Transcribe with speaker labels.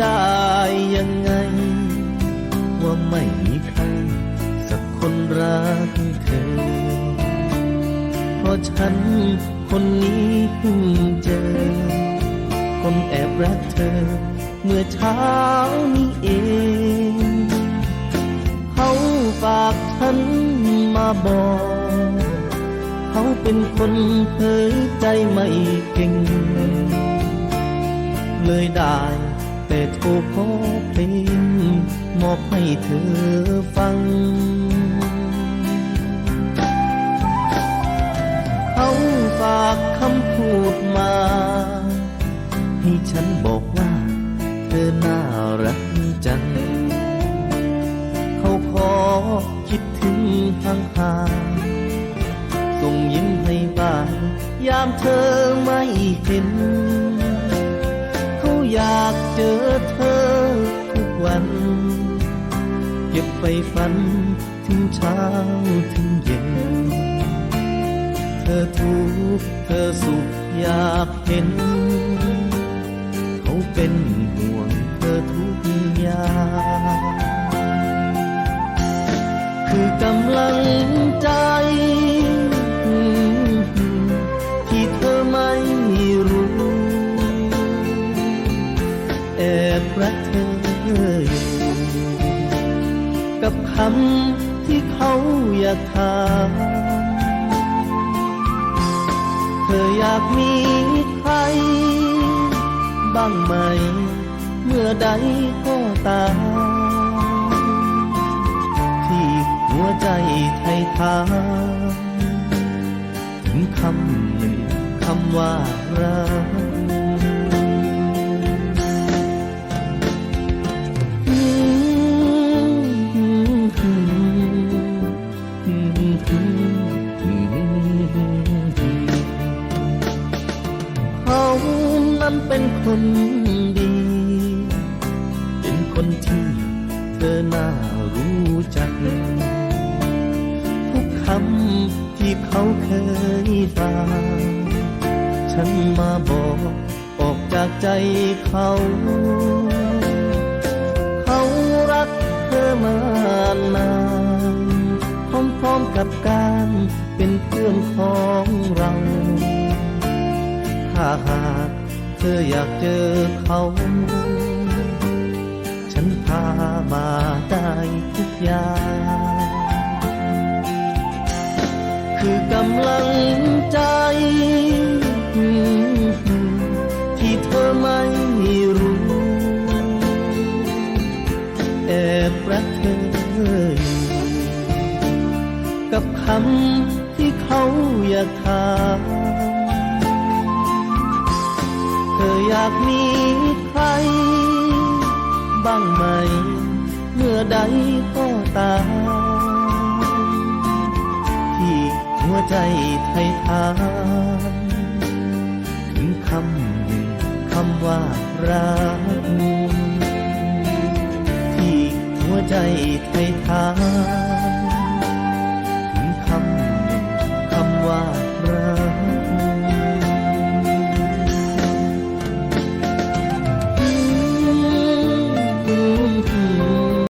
Speaker 1: ได้ยังไง ว่าไม่มีใครสักคนรักเธอเพราะฉันคนนี้เพิ่งเจอ คนแอบรักเธอ เมื่อเช้านี้เอง เขาฝากฉันมาบอก เขาเป็นคนเผยใจไม่เก่ง เลยได้ แต่โทรขอเพลงมอบให้เธอฟัง เขาฝากคำพูดมา ให้ฉันบอกว่า เธอน่ารักจัง เขาขอคิดถึงห่างหาส่งยิ้มให้บ้างยามเธอไม่เห็น ฝันถึงเช้าถึงเย็น เธอทุกเธอสุขอยากเห็น เขาเป็นห่วงเธอทุกอย่างคือกำลังใจที่เธอไม่รู้ แอบรักเธออยู่ กับคำที่เขาอยากถามเธออยากมีใคร บ้างไหม เมื่อใดก็ตามที่หัวใจไทยทามถึงคำหนึ่งคำว่ารัก นั้นเป็นคนดี เป็นคนที่เธอน่ารู้จัก ทุกคำที่เขาเคยฟังฉันมาบอกออกจากใจเขา เขารักเธอมานานพร้อมๆกับการเป็นเพื่อนของเรา ถ้าหาก เธออยากเจอเขา ฉันพามาได้ทุกอย่าง คือกำลังใจ ที่เธอไม่รู้ แอบรักเธออยู่กับคำที่เขาอยากถาม ธออยากมีใคร บ้างไหม เมื่อใดก็ตามที่หัวใจไทยทานถึงคำหนึ่งคำว่ารักที่หัวใจไทยทานถึงคำหนึ่งคำว่า